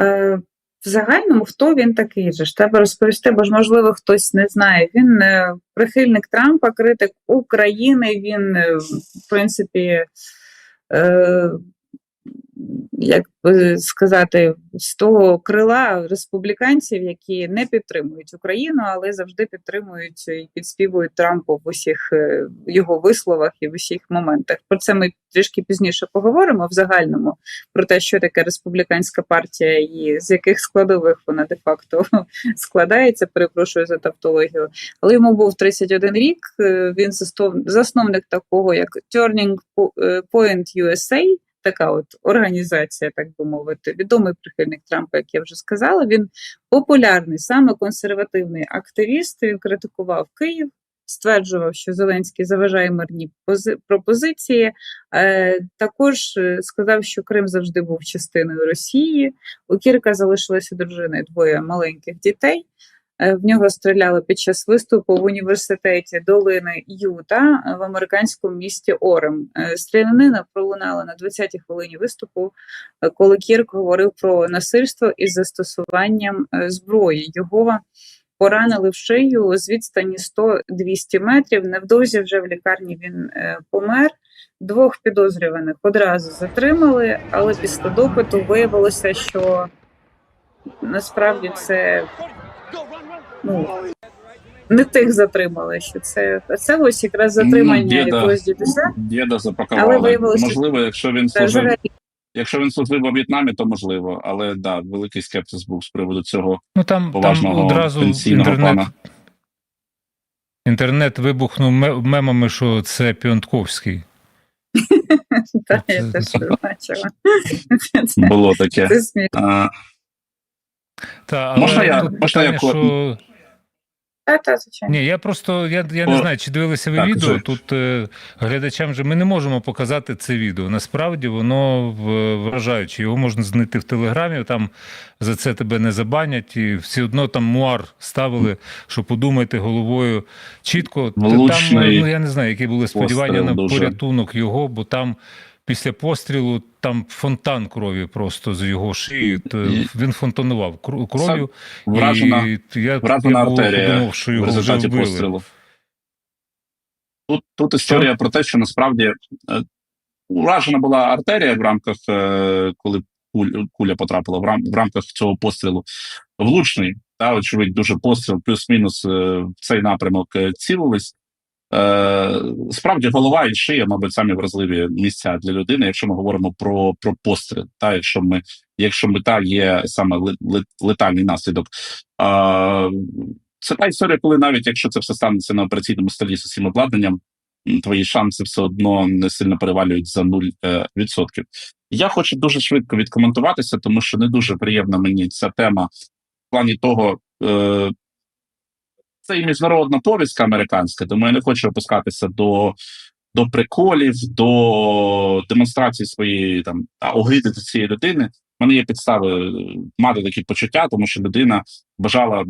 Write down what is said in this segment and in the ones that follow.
Е, в загальному, хто він такий же ж? Треба розповісти, бо ж, можливо, хтось не знає. Він е, прихильник Трампа, критик України. Він, е, в принципі, як би сказати, з того крила республіканців, які не підтримують Україну, але завжди підтримують і підспівують Трампу в усіх е, його висловах і в усіх моментах. Про це ми трішки пізніше поговоримо в загальному про те, що таке республіканська партія і з яких складових вона де-факто складається. Перепрошую за тавтологію. Але йому був 31 рік. е, Він засновник такого як Turning Point USA, така от організація, так би мовити, відомий прихильник Трампа, як я вже сказала. Він популярний, саме консервативний активіст. Він критикував Київ. Стверджував, що Зеленський заважає мирні пози- пропозиції. Е, також е, сказав, що Крим завжди був частиною Росії. У Кірка залишилася дружина і двоє маленьких дітей. Е, В нього стріляли під час виступу в університеті долини Юта е, в американському місті Орем. Е, Стрілянина пролунала на 20-й хвилині виступу, коли Кірк говорив про насильство із застосуванням зброї. Його поранили в шию з відстані 100-200 метрів. Невдовзі вже в лікарні він помер. Двох підозрюваних одразу затримали, але після допиту виявилося, що насправді це ну, не тих затримали, що це, це ось якраз затримання Ну, діда. якогось дідуся. Діда Але запакували. виявилося, Можливо, якщо він служив, взагалі якщо він служив у В'єтнамі, то можливо. Але да, великий скепсис був з приводу цього Ну там, там поважного одразу пенсійного інтернет, пана. інтернет вибухнув ме- мемами, що це Піонтковський. та, я теж бачила. Було таке. але Можна я- можна я. Та, та, звичайно. Ні, я просто я, я не О, знаю, чи дивилися ви так, відео. кажи. Тут е, глядачам же ми не можемо показати це відео. Насправді воно вражаюче. Його можна знайти в телеграмі. Там за це тебе не забанять, і все одно там муар ставили, що подумайте головою чітко. Там ну я не знаю, які були сподівання на дуже. порятунок його, бо там. Після пострілу там фонтан крові просто з його шиї. Він фонтанував кров'ю. вражена, і я, вражена я артерія подумав, що його вже результаті вбили. пострілу. Тут, тут історія про те, що насправді е, уражена була артерія в рамках, е, коли куля потрапила в, рам, в рамках цього пострілу. Влучний, та, очевидь, дуже постріл, плюс-мінус е, в цей напрямок е, цілились. Е, справді голова і шия, мабуть, самі вразливі місця для людини, якщо ми говоримо про, про постріл, та якщо ми, якщо мета є саме летальний наслідок. Е, це та історія, коли навіть якщо це все станеться на операційному столі з усім обладнанням, твої шанси все одно не сильно перевалюють за 0%. відсотків. Я хочу дуже швидко відкоментуватися, тому що не дуже приємна мені ця тема в плані того. Це і міжнародна повістка американська, тому я не хочу опускатися до, до приколів, до демонстрації своєї там та огиди до цієї людини. У мене є підстави е, мати такі почуття, тому що людина бажала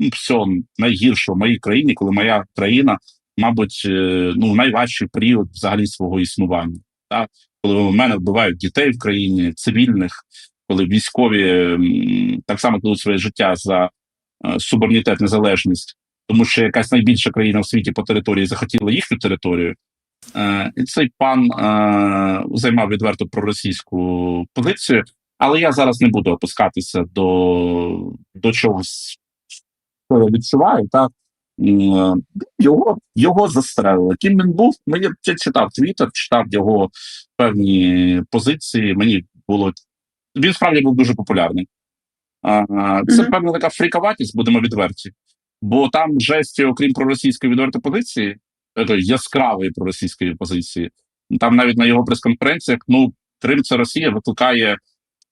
ну, всього найгіршого в моїй країні, коли моя країна, мабуть, е, ну найважчий період взагалі свого існування. Так? Коли у мене вбивають дітей в країні, цивільних, коли військові так само кладуть своє життя за е, субординітет, незалежність, тому що якась найбільша країна в світі по території захотіла їхню територію. Е, і цей пан е, займав відверто проросійську позицію, але я зараз не буду опускатися до, до чогось, що я відчуваю. Так? М, е, Його, його застрелили. Ким він був? Мені я читав твіттер, читав його певні позиції. Мені було він справді був дуже популярний. Це Мгм. певна така фріковатість, будемо відверті. Бо там жесті, окрім проросійської відвертої позиції, яскравої проросійської позиції, там навіть на його прес-конференціях, ну, Крим це Росія викликає,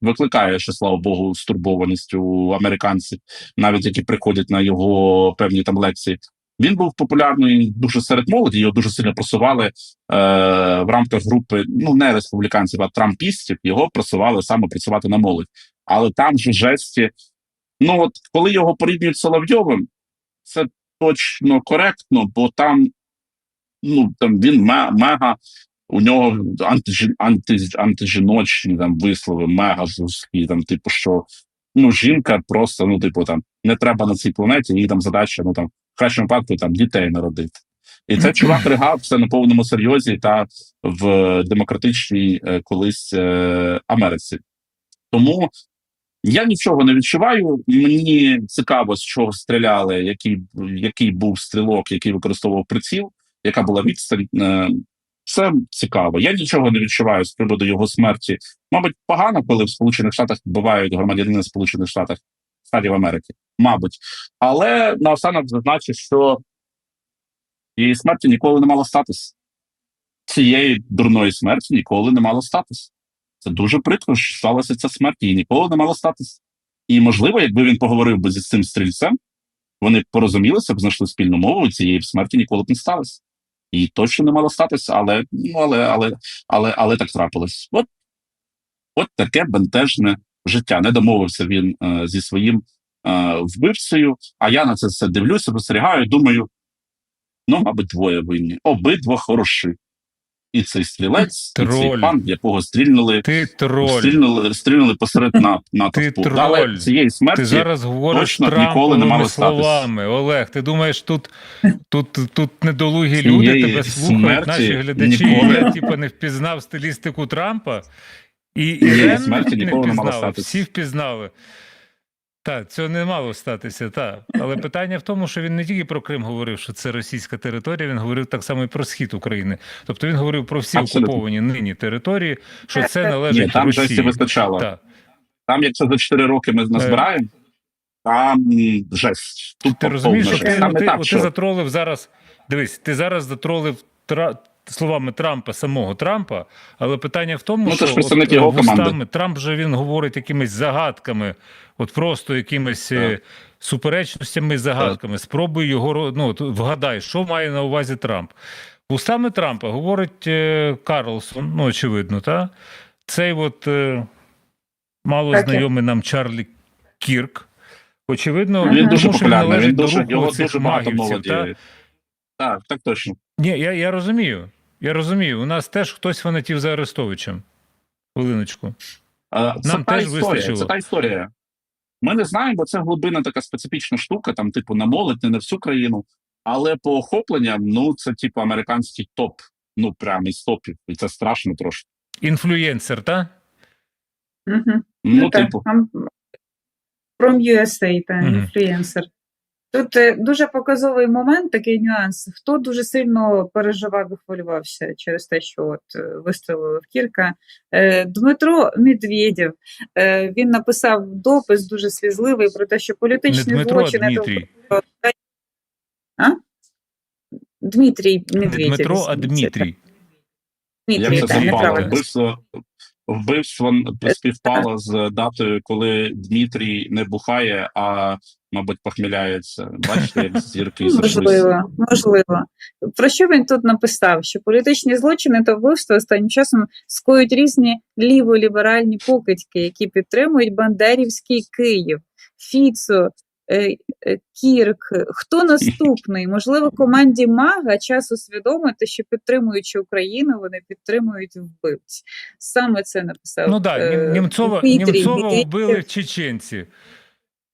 викликає, ще слава Богу, стурбованість у американців, навіть які приходять на його певні там лекції. Він був популярний дуже серед молоді, його дуже сильно просували е, в рамках групи, ну не республіканців, а трампістів. Його просували саме працювати на молодь. Але там же жесті. Ну от коли його порівнюють з Соловйовим, це точно коректно, бо там, ну там він мега, у нього антижі, анти, антижіночні там вислови, мега жорсткі, там, типу, що ну, жінка просто, ну, типу, там, не треба на цій планеті, їй там задача, ну там, в кращому випадку там дітей народити. І це чувак ригав все на повному серйозі та в демократичній е, колись е, Америці. Тому я нічого не відчуваю. Мені цікаво, з чого стріляли, який, який був стрілок, який використовував приціл, яка була відстань. Е, Це цікаво. Я нічого не відчуваю з приводу його смерті. Мабуть, погано, коли в Сполучених Штатах вбивають громадянина Сполучених Штатів Штатів Америки. Мабуть. Але наостанок зазначу, що її смерті ніколи не мало статись. Цієї дурної смерті ніколи не мало статись. Це дуже прикро, що сталася ця смерть, її ніколи не мало статись. І, можливо, якби він поговорив би зі цим стрільцем, вони б порозумілися б, знайшли спільну мову, і цієї смерті ніколи б не сталося. Її точно не мало статися, але, ну, але, але, але, але так трапилось. От, от таке бентежне життя. Не домовився він е, зі своїм е, вбивцею, а я на це все дивлюся, спостерігаю, думаю: ну, мабуть, двоє винні. Обидва хороші. І цей стрілець, і цей пан, якого стрільнули, Ти троль. стрільнули, стрільнули посеред на, Ти троль. Але цієї смерті Ти зараз говориш точно ніколи не мало статись. словами. Олег, ти думаєш, тут, тут, тут недолугі Цієї люди тебе слухають, наші глядачі. ніколи- Я типу, не впізнав стилістику Трампа. І Ірен смерті не не мало статись. всі впізнали. Так, цього не мало статися, так. Але питання в тому, що він не тільки про Крим говорив, що це російська територія, він говорив так само і про схід України. Тобто він говорив про всі Абсолютно. окуповані нині території, що це Ні, належить там жесті Росії. вистачало. Так. Там, якщо за 4 роки ми назбираємо, там жесть. Тут Ти розумієш, що ти. Там ти, так, ти що затролив зараз. Дивись, ти зараз затролив словами Трампа, самого Трампа, але питання в тому, Ну, що от, його вустами. Трамп же він говорить якимись загадками, от просто якимись е, Так. суперечностями і загадками. Спробуй його ну, от вгадай, що має на увазі Трамп. Вустами Трампа говорить е, Карлсон, ну очевидно, та? цей от е, мало Так, знайомий нам Чарлі Кірк. Очевидно, Він тому, дуже що популярний. належить Він до дуже його дуже багато молоді. та? Так, так точно. Ні, я, я розумію. Я розумію. У нас теж хтось фанатів за Арестовичем. Хвилиночку. А, Це Нам та теж історія. вистачило. Це та історія. Ми не знаємо, бо це глибина така специфічна штука, там, типу, на молодь, не на всю країну. Але по охопленням, ну, це типу американський топ. Ну, прямо із топів. І це страшно трошки. Інфлюєнсер, так? Угу. Ну, так, типу, там From USA, та Мгм. інфлюенсер. Тут е, дуже показовий момент, такий нюанс. Хто дуже сильно переживав і хвилювався через те, що от е, вистрелили в Кірка. Е, Дмитро Медведєв. Він написав допис дуже слізливий про те, що Не політичні Дмитро, злочини. Дмитрій. А? Дмитрій Не Медведєв. Дмитро, а це- Дмитрій. як Дмитрій, це так, Дмитрій. Вбивство, співпало з датою, коли Дмитрій не бухає, а, мабуть, похміляється. Бачите, як зірки зійшлися. Можливо, можливо. Про що він тут написав? Що політичні злочини та вбивства останнім часом скоюють різні ліволіберальні покидьки, які підтримують Бандерівський Київ, Фіцо, е, Кірк. Хто наступний? Можливо, команді Мага час усвідомити, що підтримуючи Україну, вони підтримують вбивць. Саме це написав. Ну так, е, Німцова, Німцова вбили чеченці.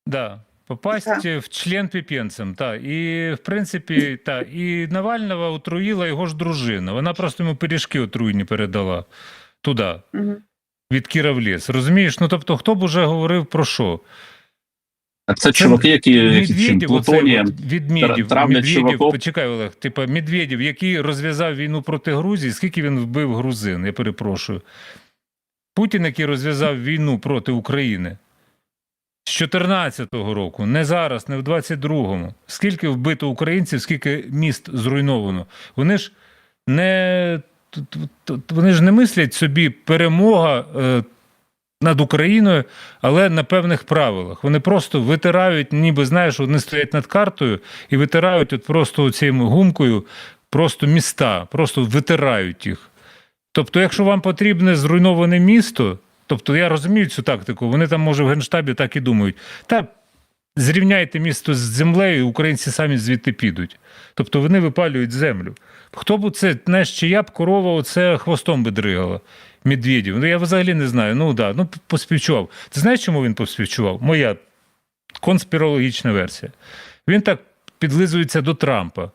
Да. Попасть Так. в член піпенцем. Та. І, в принципі, та. і Навального отруїла його ж дружина. Вона просто йому пиріжки отруйні передала туди. Мгм. від Кіра в ліс. Розумієш? Ну тобто, хто б уже говорив про що? А це чуваки, які, чим плутонієм. от Відмєдів, травлять почекай, Олег, типа Медведєв, який розв'язав війну проти Грузії, скільки він вбив грузин, я перепрошую. Путін, який розв'язав війну проти України з 14-го року, не зараз, не в 22-му. Скільки вбито українців, скільки міст зруйновано. Вони ж не, вони ж не мислять собі перемога е, над Україною, але на певних правилах. Вони просто витирають, ніби знаєш, вони стоять над картою і витирають от просто цією гумкою просто міста, просто витирають їх. Тобто, якщо вам потрібне зруйноване місто, тобто я розумію цю тактику, вони там, може, в Генштабі так і думають. Та зрівняйте місто з землею, і українці самі звідти підуть. Тобто вони випалюють землю. Хто б це, знаєш, чия б корова оце хвостом би дригала? Медведєв. Ну я взагалі не знаю. Ну да, ну поспівчував. Ти знаєш, чому він поспівчував? Моя конспірологічна версія. Він так підлизується до Трампа.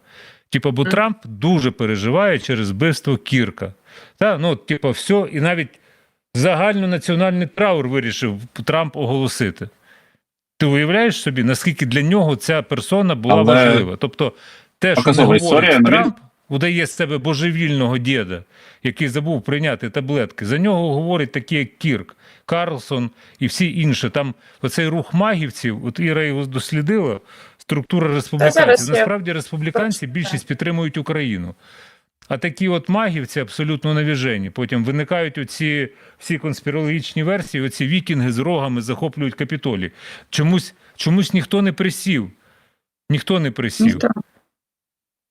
Типа, бо Трамп дуже переживає через вбивство Кірка. Та, ну, типа, все, і навіть загальнонаціональний траур вирішив Трамп оголосити. Ти уявляєш собі, наскільки для нього ця персона була Але важлива? Тобто, те, що говорить Трамп, удає з себе божевільного діда, який забув прийняти таблетки. За нього говорять такі, як Кірк, Карлсон і всі інші. Там оцей рух магівців, от Іра його дослідила, структура республіканців. Насправді республіканці більшість підтримують Україну. А такі от магівці абсолютно навіжені. Потім виникають оці всі конспірологічні версії, оці вікінги з рогами захоплюють капітолі. Чомусь, чомусь ніхто не присів. Ніхто не присів. Ніхто.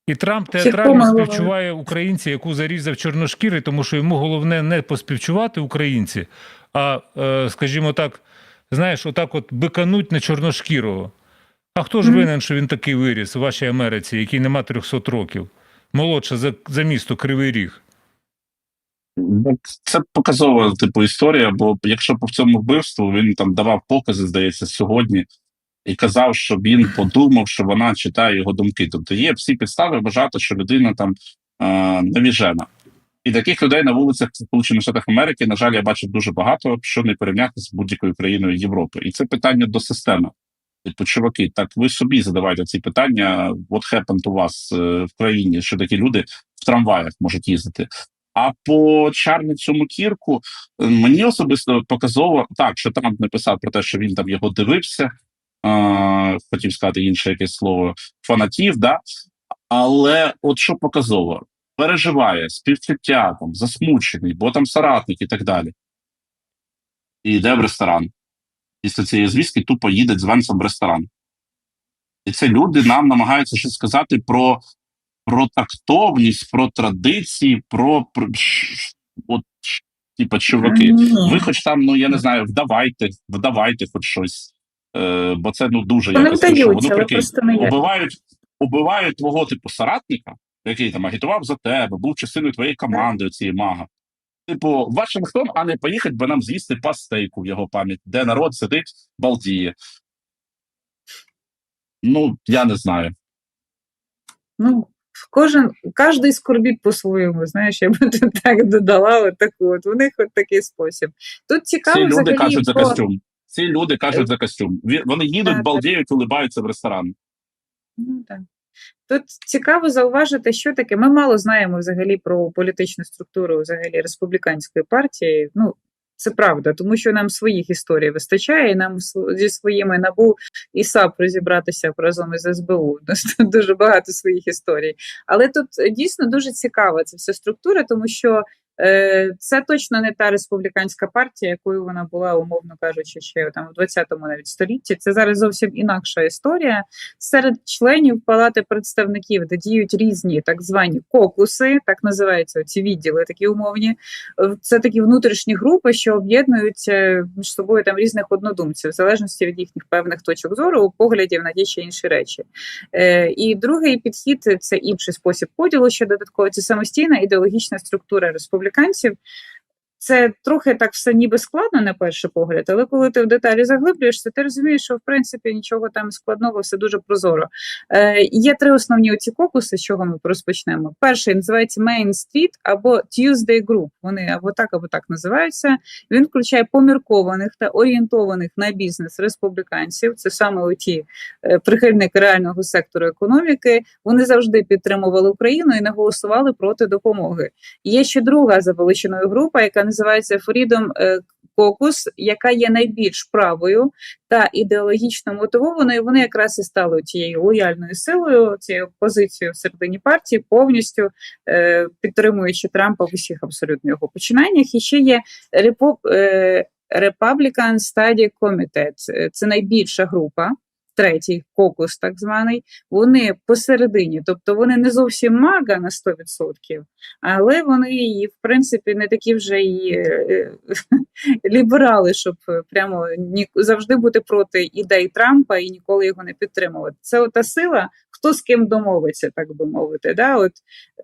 І Трамп театрально співчуває українці, яку зарізав чорношкірий, тому що йому головне не поспівчувати українці, а, е, скажімо так, знаєш, отак от бикануть на чорношкірого. А хто ж винен, що він такий виріс у вашій Америці, який нема 300 років? Молодша за, за місто Кривий Ріг. Ну, Це показова типу історія, бо якщо по цьому вбивству він там давав покази, здається, сьогодні, і казав, що він подумав, що вона читає його думки. Тобто є всі підстави вважати, що людина там е, навіжена. І таких людей на вулицях Сполучених Штатів Америки, на жаль, я бачу дуже багато, що не порівняти з будь-якою країною Європи. І це питання до системи. Типу, чуваки, так ви собі задавайте ці питання. What happened у вас е, в країні, що такі люди в трамваях можуть їздити. А по цьому кірку е, мені особисто показово так, що Трамп написав про те, що він там його дивився. Е, хотів сказати інше якесь слово фанатів, да але от що показово, переживає співчуття, там засмучений, бо там соратник і так далі. І йде в ресторан. Після цієї звістки тупо їде з Венсом в ресторан. І це люди нам намагаються щось сказати про, про тактовність, про традиції, про, про от, типа, чуваки. Ви хоч там, ну я не знаю, вдавайте, вдавайте хоч щось. Е, бо це ну дуже Вони якось вдаються, Ну, але прикинь, просто не є. убивають, убивають твого типу соратника, який там агітував за тебе, був частиною твоєї команди, цієї мага. Типу, Вашингтон, а не поїхати би нам з'їсти пастейку в його пам'ять, де народ сидить, балдіє. Ну, я не знаю. Ну, кожен, кожний скорбіт по-своєму, знаєш, я би тут так додала, от таку от. У них от такий спосіб. Тут цікаво Ці люди взагалі кажуть за костюм. Ці люди кажуть за костюм. Вони їдуть, Так, балдіють, улибаються в ресторан. Ну, так. Тут цікаво зауважити, що таке. Ми мало знаємо взагалі про політичну структуру взагалі республіканської партії. Ну, це правда, тому що нам своїх історій вистачає, і нам зі своїми набу і САП розібратися разом із СБУ. Дуже багато своїх історій. Але тут е, дійсно дуже цікава ця вся структура, тому що е, це точно не та республіканська партія, якою вона була, умовно кажучи, ще там в 20-му навіть столітті. Це зараз зовсім інакша історія. Серед членів Палати представників, де діють різні так звані кокуси, так називаються ці відділи, такі умовні. Е, Це такі внутрішні групи, що об'єднують е, між собою там різних однодумців, в залежності від їхніх певних точок зору, поглядів на ті чи інші речі. Е, І другий підхід це інший спосіб поділу, що додатково це самостійна ідеологічна структура республіканців. Це трохи так все ніби складно на перший погляд, але коли ти в деталі заглиблюєшся, ти розумієш, що в принципі нічого там складного, все дуже прозоро. Е, є три основні оці кокуси, з чого ми розпочнемо. Перший називається Main Street або Tuesday Group. Вони або так, або так називаються. Він включає поміркованих та орієнтованих на бізнес республіканців. Це саме ті е, прихильники реального сектору економіки. Вони завжди підтримували Україну і не голосували проти допомоги. Є ще друга за величиною група, яка називається Freedom е, Caucus, яка є найбільш правою та ідеологічно мотивованою. Вони якраз і стали тією лояльною силою, цією позицією всередині партії, повністю е, підтримуючи Трампа в усіх абсолютно його починаннях. І ще є е, Republican Study Committee. Це найбільша група. Третій кокус, так званий, вони посередині, тобто вони не зовсім мага на 100%, але вони в принципі не такі вже і е, ліберали, щоб прямо завжди бути проти ідей Трампа і ніколи його не підтримувати. Це ота сила, хто з ким домовиться, так би мовити. Да? От,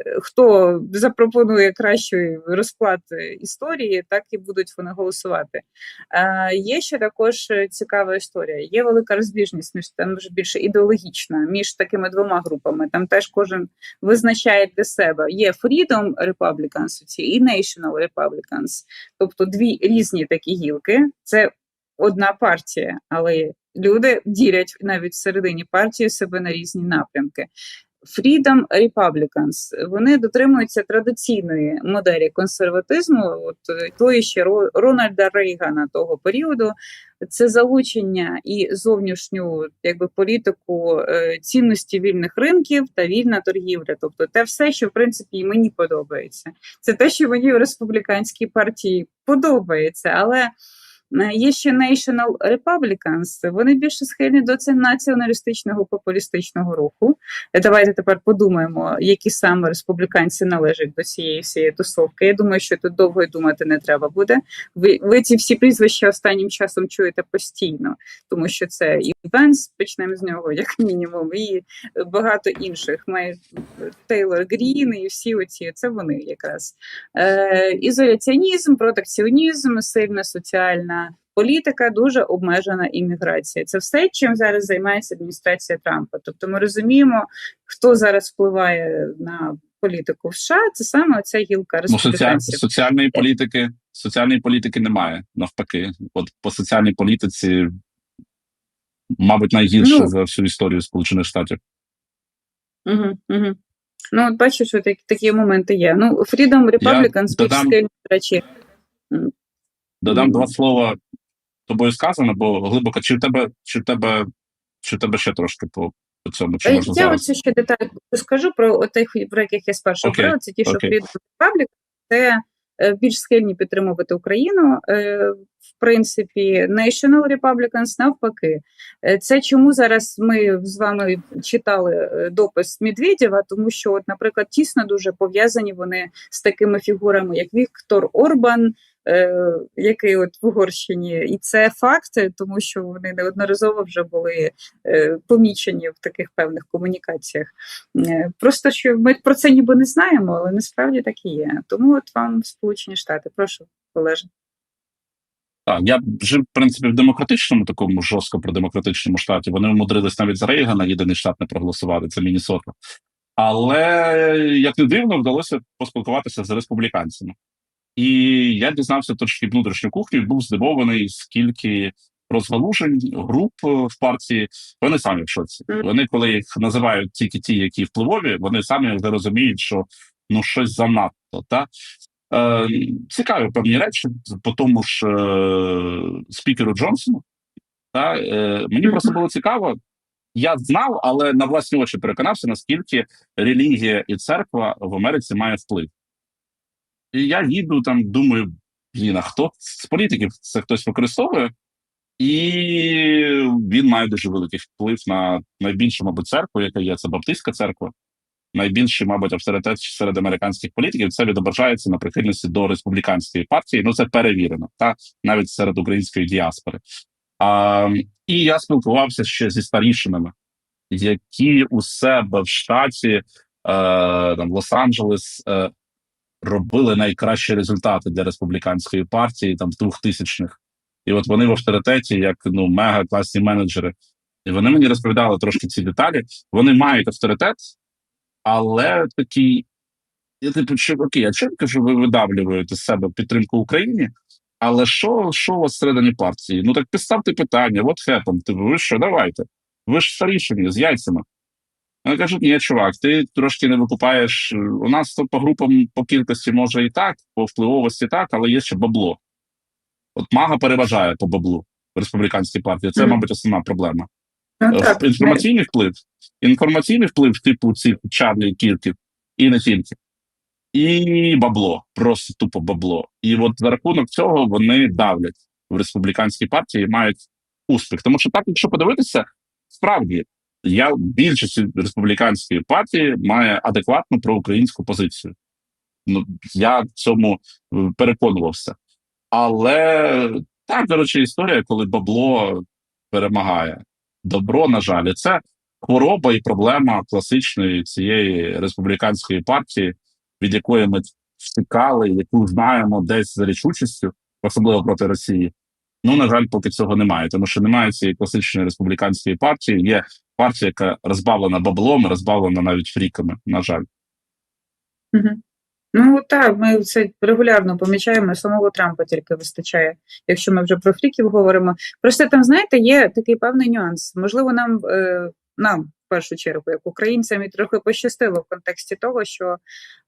е, хто запропонує кращий розклад е, історії, так і будуть вони голосувати. Е, є ще також е, цікава історія. Є велика розбіжність між там вже більше ідеологічна між такими двома групами. Там теж кожен визначає для себе. Є Freedom Republicans і National Republicans, тобто дві різні такі гілки. Це одна партія, але люди ділять навіть всередині партії себе на різні напрямки. Freedom Republicans, вони дотримуються традиційної моделі консерватизму, от е, тої ще Рональда Рейгана того періоду. Це залучення і зовнішню якби політику е, цінності вільних ринків та вільна торгівля. Тобто те все, що в принципі і мені подобається. Це те, що мені в республіканській партії подобається, але. Е, Є ще National Republicans, вони більше схильні до це націоналістичного популістичного руху. Е, Давайте тепер подумаємо, які саме республіканці належать до цієї всієї тусовки. Я думаю, що тут довго й думати не треба буде. Ви, ви ці всі прізвища останнім часом чуєте постійно, тому що це і Венс, почнемо з нього, як мінімум, і багато інших. Має Тейлор Грін і всі оці, це вони якраз. Е, ізоляціонізм, протекціонізм, сильна соціальна політика, дуже обмежена імміграція. Це все, чим зараз займається адміністрація Трампа. Тобто ми розуміємо, хто зараз впливає на політику в США, це саме оця гілка Ну, соціаль... соціальної політики, соціальної політики немає. Навпаки, от по соціальній політиці, мабуть, найгірше Ну. за всю історію Сполучених Штатів. Угу, угу. Ну, от бачиш, що такі, такі моменти є. Ну, Freedom Republicans більш додам- речі. Додам Мгм. два слова тобою сказано, бо глибоко, чи в тебе, чи в тебе, чи в тебе ще трошки по, по цьому, чи Е, можна Я зараз? оце ще деталі скажу про тих, про яких я спершу Окей, говорила. Це ті, що окей. Freedom Republic, це е, більш схильні підтримувати Україну. Е, В принципі, National Republicans навпаки. Це чому зараз ми з вами читали допис Медведєва, тому що, от, наприклад, тісно дуже пов'язані вони з такими фігурами, як Віктор Орбан, який от в Угорщині, і це факти, тому що вони неодноразово вже були е, помічені в таких певних комунікаціях. Е, Просто що ми про це ніби не знаємо, але насправді так і є. Тому от вам Сполучені Штати, прошу, Олеже. Так, я жив, в принципі, в демократичному такому жорстко продемократичному штаті. Вони умудрились навіть за Рейгана єдиний штат не проголосувати, це Міннесота. Але як не дивно, вдалося поспілкуватися з республіканцями. І я дізнався трошки внутрішню кухню, і був здивований, скільки розгалужень груп е, в партії. Вони самі в шоці. Вони, коли їх називають тільки ті, які впливові, вони самі вже розуміють, що ну щось занадто. Та? Е, цікаві певні речі по тому ж е, спікеру Джонсону. Та, е, мені просто було цікаво. Я знав, але на власні очі переконався, наскільки релігія і церква в Америці має вплив. І я їду там, думаю, блін, а хто з політиків це хтось використовує? І він має дуже великий вплив на найбільшу, мабуть, церкву, яка є, це Баптистська церква. Найбільший, мабуть, авторитет серед американських політиків це відображається на прихильності до республіканської партії. Ну це перевірено, та навіть серед української діаспори. А, і я спілкувався ще зі старішинами, які у себе в штаті е, там Лос-Анджелес е, робили найкращі результати для республіканської партії там в 2000-х. І от вони в авторитеті, як ну мега класні менеджери. І вони мені розповідали трошки ці деталі. Вони мають авторитет, але такий. Я типу, що окей, а чим кажу, ви видавлюєте з себе підтримку Україні? Але що, що у вас всередині партії? Ну так підставте питання, what happened? Типу, ви що, давайте? Ви ж старішені з яйцями. Вони кажуть, ні, чувак, ти трошки не викупаєш. У нас то по групам по кількості може і так, по впливовості так, але є ще бабло. От мага переважає по баблу в республіканській партії. Це, Мгм. мабуть, основна проблема. Ну, Е, так, інформаційний вплив. Інформаційний вплив, типу цих Чарлі Кірків, і не тільки. І бабло, просто тупо бабло. І от за рахунок цього вони давлять в республіканській партії і мають успіх. Тому що так, якщо подивитися, справді я більшість республіканської партії має адекватну проукраїнську позицію. Ну я в цьому е, переконувався. Але так, до речі, історія, коли бабло перемагає. Добро, на жаль, це хвороба і проблема класичної цієї республіканської партії, від якої ми втікали, яку знаємо десь за рішучістю, особливо проти Росії. Ну, на жаль, поки цього немає, тому що немає цієї класичної республіканської партії. Є партія, яка розбавлена баблом, розбавлена навіть фріками. На жаль. Ну так, ми це регулярно помічаємо, самого Трампа тільки вистачає, якщо ми вже про фріків говоримо. Просто там, знаєте, є такий певний нюанс. Можливо, нам, е, нам в першу чергу, як українцям, і трохи пощастило в контексті того, що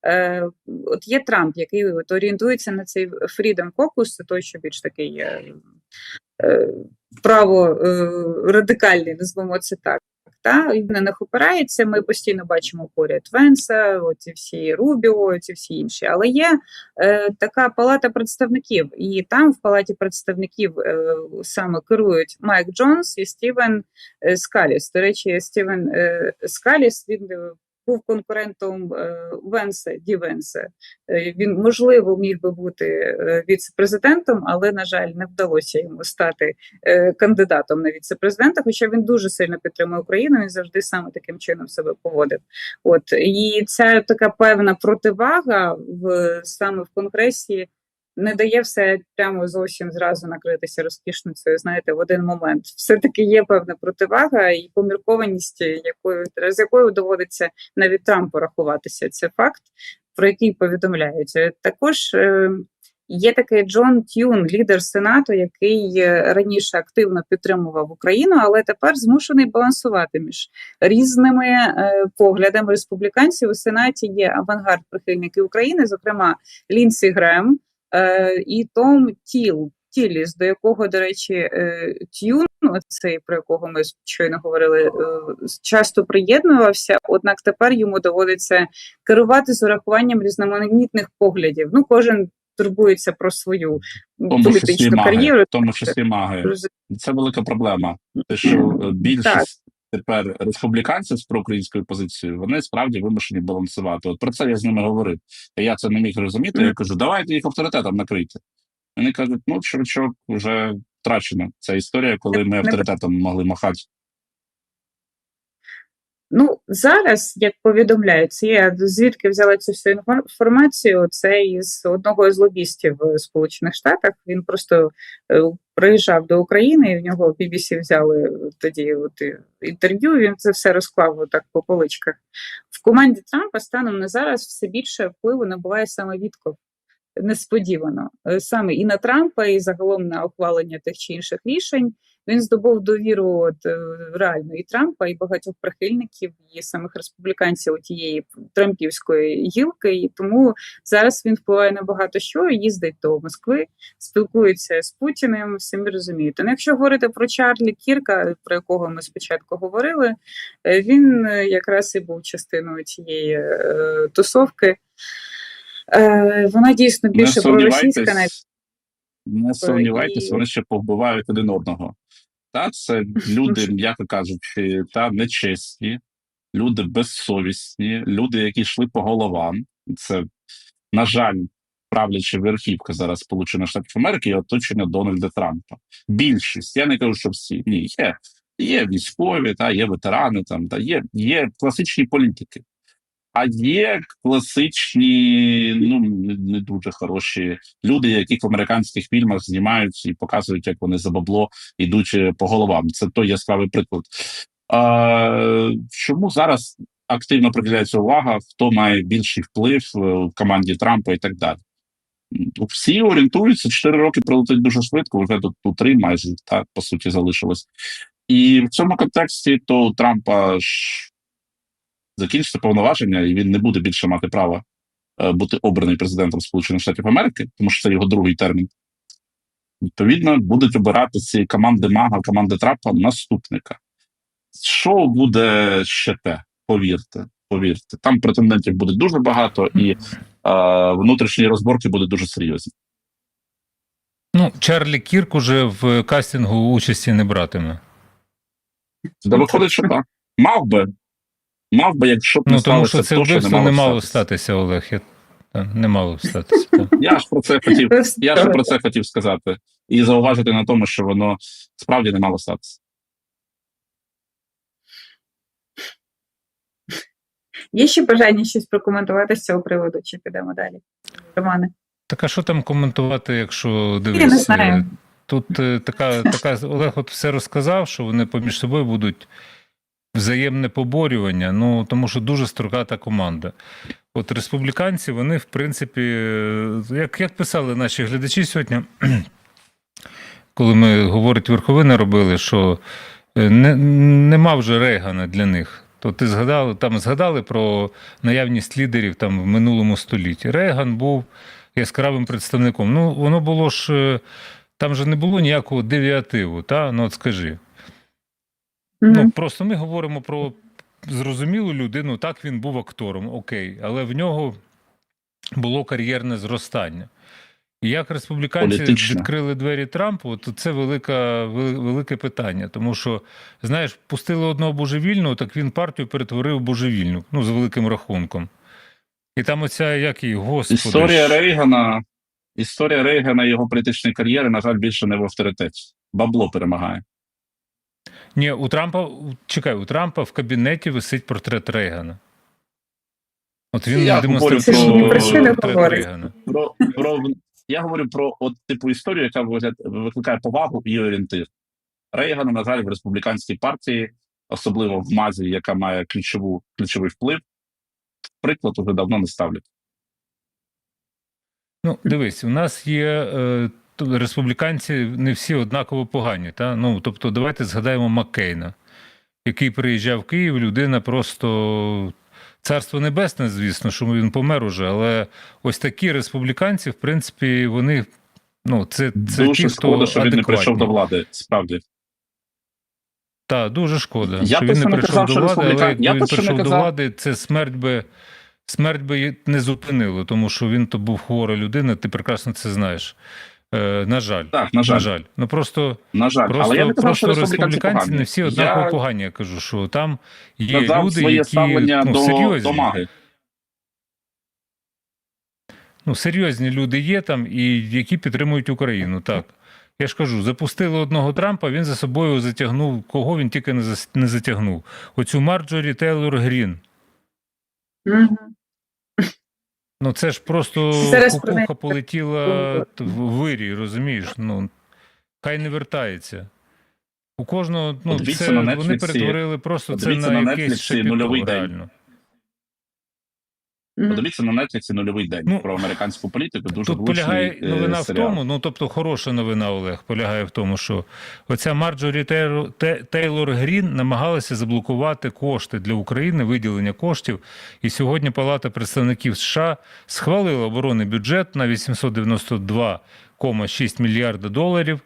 е, от є Трамп, який от орієнтується на цей Freedom Caucus, це той, що більш такий е, е, право е, радикальний, назвемо це так. Та і на них опирається. Ми постійно бачимо поряд Венса, оці всі Рубіо, ці всі інші. Але є е, така палата представників, і там в палаті представників е, саме керують Майк Джонс і Стівен е, Скаліс. До речі, Стівен е, Скаліс він е, був конкурентом Венсе Венса Ді Венса. Е, Він можливо міг би бути е, віце-президентом, але на жаль, не вдалося йому стати е, кандидатом на віце-президента. Хоча він дуже сильно підтримує Україну, він завжди саме таким чином себе поводив. От і ця така певна противага в саме в конгресі. Не дає все прямо зовсім зразу накритися розкішницею, знаєте, в один момент. Все-таки є певна противага і поміркованість, якою з якою доводиться навіть Трампу рахуватися. Це факт, про який повідомляють. Також е, є такий Джон Тюн, лідер Сенату, який е, раніше активно підтримував Україну, але тепер змушений балансувати між різними е, поглядами республіканців. У Сенаті є авангард прихильників України, зокрема Лінсі Грем і Том Тіл. Тіліс, до якого, до речі, е, Тюн, цей про якого ми щойно говорили, е, часто приєднувався. Однак тепер йому доводиться керувати з урахуванням різноманітних поглядів. Ну, кожен турбується про свою тому політичну кар'єру. в тому числі маги. Це велика проблема. Те, що е, більшість Так. Тепер республіканців з проукраїнською позицією, вони справді вимушені балансувати. От про це я з ними говорив. Я це не міг розуміти. Я кажу, давайте їх авторитетом накрийте. Вони кажуть, ну, чувачок, вже втрачена ця історія, коли ми авторитетом могли махати. Ну, зараз, як повідомляють, це я звідки взяла цю всю інформацію, це із одного з лобістів в Сполучених Штатах. Він просто е, приїжджав до України, і в нього BBC взяли тоді от, е, інтерв'ю. Він це все розклав отак по поличках. В команді Трампа станом на зараз все більше впливу набуває саме Вітков. Несподівано Е, саме і на Трампа, і загалом на ухвалення тих чи інших рішень. Він здобув довіру от, е, реально і Трампа, і багатьох прихильників, і самих республіканців тієї трампівської гілки. І тому зараз він впливає на багато що, їздить до Москви, спілкується з Путіним. Самі розумієте. Ну, якщо говорити про Чарлі Кірка, про якого ми спочатку говорили, е, він е, якраз і був частиною цієї е, тусовки. Е, вона дійсно більше проросійська, навіть не сумнівайтесь, і- вони ще повбивають один одного. Та це люди, м'яко кажучи, та нечесні, люди безсовісні, люди, які йшли по головам. Це, на жаль, правляча верхівка зараз Сполучених Штатів Америки і оточення Дональда Трампа. Більшість, я не кажу, що всі. Ні, є. Є військові, та є ветерани, там та є, є класичні політики. А є класичні, ну не, дуже хороші люди, яких в американських фільмах знімають і показують, як вони за бабло йдуть е, по головам. Це той яскравий приклад. А, чому зараз активно приділяється увага, хто має більший вплив е, в команді Трампа і так далі? Всі орієнтуються, 4 роки пролетить дуже швидко, вже тут, 3 майже так по суті залишилось. І в цьому контексті то у Трампа закінчиться повноваження, і він не буде більше мати права е, бути обраний президентом Сполучених Штатів Америки, тому що це його другий термін. Відповідно, будуть обирати ці команди Мага, команди Трампа наступника. Що буде ще те? Повірте, повірте. Там претендентів буде дуже багато, і е, внутрішні розборки будуть дуже серйозні. Ну, Чарлі Кірк уже в кастингу участі не братиме. Та виходить, що так. Мав би. Мав би, якщо б не Ну, тому сталося що це то, що вбивство не мало статися. Олег. Я... Не мало статися. Я ж про це хотів. Я ж про це хотів сказати. І зауважити на тому, що воно справді не мало статися. Є ще бажання щось прокоментувати з цього приводу, чи підемо далі? Романе. Так а що там коментувати, якщо Я не знаю. е, Тут е, така, така Олег от все розказав, що вони поміж собою будуть взаємне поборювання, ну тому що дуже строката команда. От республіканці, вони, в принципі, е, як, як писали наші глядачі сьогодні, коли ми говорить верховина робили, що е, не, нема вже Рейгана для них. То ти згадали, там згадали про наявність лідерів там в минулому столітті. Рейган був яскравим представником. Ну, воно було ж. е, Там же не було ніякого девіативу, та? ну от скажи. Ну, просто ми говоримо про зрозумілу людину, так він був актором, окей, але в нього було кар'єрне зростання. І як республіканці Політичне. відкрили двері Трампу, то це велика, велике питання. Тому що, знаєш, пустили одного божевільного, так він партію перетворив божевільну, ну, з великим рахунком. І там оця, як її, господи. Історія Рейгана, історія Рейгана і його політичної кар'єри, на жаль, більше не в авторитеті. Бабло перемагає. Ні, у Трампа, чекай, у Трампа в кабінеті висить портрет Рейгана. От він Я портрет. Рейгана. Про, про, я говорю про от, типу історію, яка викликає повагу і орієнтир. Рейгана, на жаль, в республіканській партії, особливо в МАЗі, яка має ключову, ключовий вплив, приклад уже давно не ставлять. Ну, дивись, у нас є е, республіканці не всі однаково погані. Та? Ну, тобто, давайте згадаємо Маккейна, який приїжджав в Київ, людина просто. Царство небесне, звісно, що він помер уже, але ось такі республіканці, в принципі, вони. Ну, це, це Дуже ті, хто шкода, що він не прийшов до влади, справді. Так, дуже шкода, Я що він не прийшов казав, до влади, але якби Я він прийшов до влади, це смерть би, смерть би не зупинило, тому що він то був хвора людина, ти прекрасно це знаєш. Е, на жаль. Так, на жаль, На жаль. Ну просто, на жаль. просто, Але я не казав, просто республіканці республіканці погані. не всі однаково я погані. Я кажу, що там є надав люди, своє які ставлення ну, до, серйозні. до. Ну, серйозні люди є там, і які підтримують Україну. Так. Я ж кажу, запустили одного Трампа, він за собою затягнув, кого він тільки не затягнув. Оцю Марджорі Тейлор Грін. Ну це ж просто кукуха полетіла в вирій, розумієш? Ну, хай не вертається. У кожного, ну, Подивіться це на вони перетворили просто це на на якийсь шепіто, «Нульовий день». реально. Мгм. Подивіться на Netflix нульовий день Ну, про американську політику. Дуже Тут полягає е, новина в тому, ну тобто хороша новина, Олег, полягає в тому, що оця Марджорі Тейлор, Тейлор Грін намагалася заблокувати кошти для України, виділення коштів. І сьогодні Палата представників США схвалила оборонний бюджет на 892,6 мільярда доларів.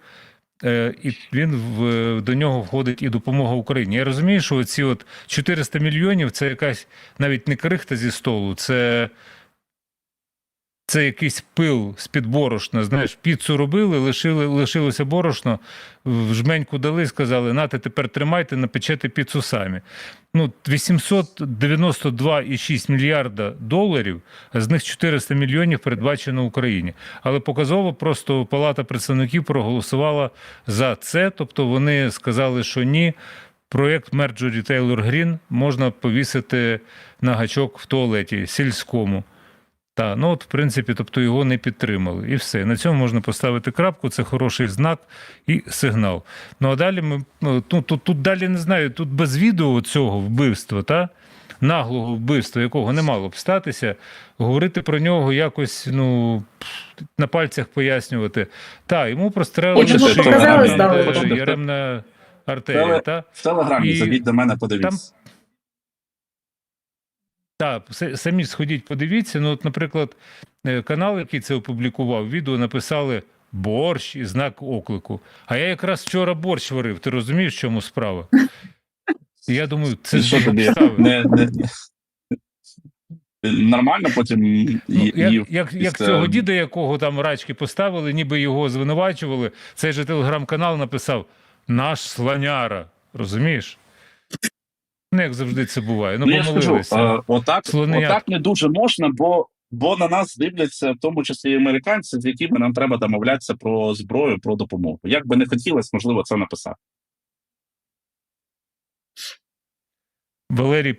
Е, І він в до нього входить і допомога Україні. Я розумію, що ці от 400 мільйонів це якась навіть не крихта зі столу, це це якийсь пил з-під борошна. Знаєш, піцу робили, лишили, лишилося борошно, в жменьку дали, сказали, нате тепер тримайте, напечете піцу самі. Ну, 892,6 мільярда доларів, а з них 400 мільйонів передбачено Україні. Але показово просто Палата представників проголосувала за це, тобто вони сказали, що ні. Проєкт Мерджорі Тейлор Грін можна повісити на гачок в туалеті сільському. Та, ну от, в принципі, тобто його не підтримали. І все. На цьому можна поставити крапку, це хороший знак і сигнал. Ну а далі ми ну, тут, тут, далі не знаю, тут без відео цього вбивства, та? наглого вбивства, якого не мало б статися, говорити про нього якось ну, на пальцях пояснювати. Та, йому прострелили шию, яремна артерія. Та? В телеграмі І зайдіть до мене, подивіться. Так, самі сходіть, подивіться. Ну, от, наприклад, е, канал, який це опублікував, відео написали борщ і знак оклику. А я якраз вчора борщ варив. Ти розумієш, в чому справа? І я думаю, це І ж що тобі не, не... Нормально потім Ну, як, як, як цього діда, якого там рачки поставили, ніби його звинувачували, цей же телеграм-канал написав Наш слоняра. Розумієш? Ну, як завжди це буває. Ну, Ну, я скажу, а, е, отак, отак не дуже можна, бо, бо на нас дивляться, в тому числі і американці, з якими нам треба домовлятися про зброю, про допомогу. Як би не хотілося, можливо, це написати. Валерій